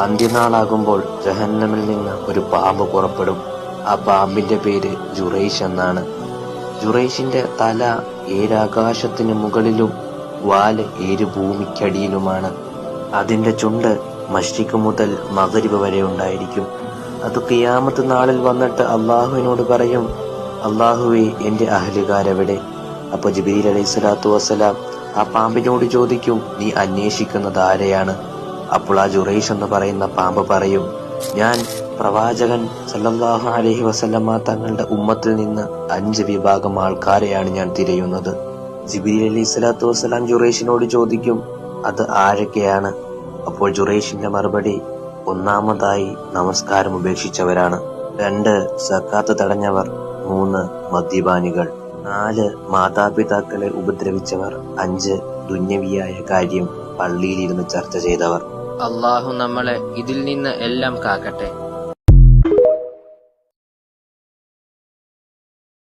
അന്ത്യനാളാകുമ്പോൾ ജഹന്നമിൽ നിന്ന് ഒരു പാമ്പ് പുറപ്പെടും. ആ പാമ്പിന്റെ പേര് ജുറൈഷ് എന്നാണ്. ജുറൈഷിന്റെ തല ഏരാകാശത്തിന് മുകളിലും വാൽ ഏരു ഭൂമിക്കടിയിലുമാണ്. അതിന്റെ ചുണ്ട് മഷ്രിഖ് മുതൽ മകരിവ് വരെ ഉണ്ടായിരിക്കും. അത് കിയാമത്ത് നാളിൽ വന്നിട്ട് അള്ളാഹുവിനോട് പറയും അള്ളാഹുവെ എന്റെ അഹലുകാരെവിടെ? അപ്പൊ ജബീൽ അലൈഹി സ്വലാത്തു വസ്സലാം ആ പാമ്പിനോട് ചോദിക്കും നീ അന്വേഷിക്കുന്നത് ആരെയാണ്? അപ്പോൾ ആ ജുറൈഷ് എന്ന് പറയുന്ന പാമ്പ് പറയും ഞാൻ പ്രവാചകൻ സല്ലല്ലാഹു അലഹി വസല്ലമ്മ തങ്ങളുടെ ഉമ്മത്തിൽ നിന്ന് അഞ്ച് വിഭാഗം ആൾക്കാരെയാണ് ഞാൻ തിരയുന്നത്. ജിബിരി അലി സ്വലാത്തു വസ്സലാം ജുറൈഷിനോട് ചോദിക്കും അത് ആരൊക്കെയാണ്? അപ്പോൾ ജുറൈഷിന്റെ മറുപടി ഒന്നാമതായി നമസ്കാരം ഉപേക്ഷിച്ചവരാണ്. രണ്ട് സക്കാത്ത് തടഞ്ഞവർ. മൂന്ന് മദ്യപാനികൾ. നാല് മാതാപിതാക്കളെ ഉപദ്രവിച്ചവർ. അഞ്ച് ദുന്യവിയായ കാര്യം പള്ളിയിലിരുന്ന് ചർച്ച ചെയ്തവർ. അള്ളാഹു നമ്മളെ ഇതിൽ നിന്ന് എല്ലാം കാക്കട്ടെ.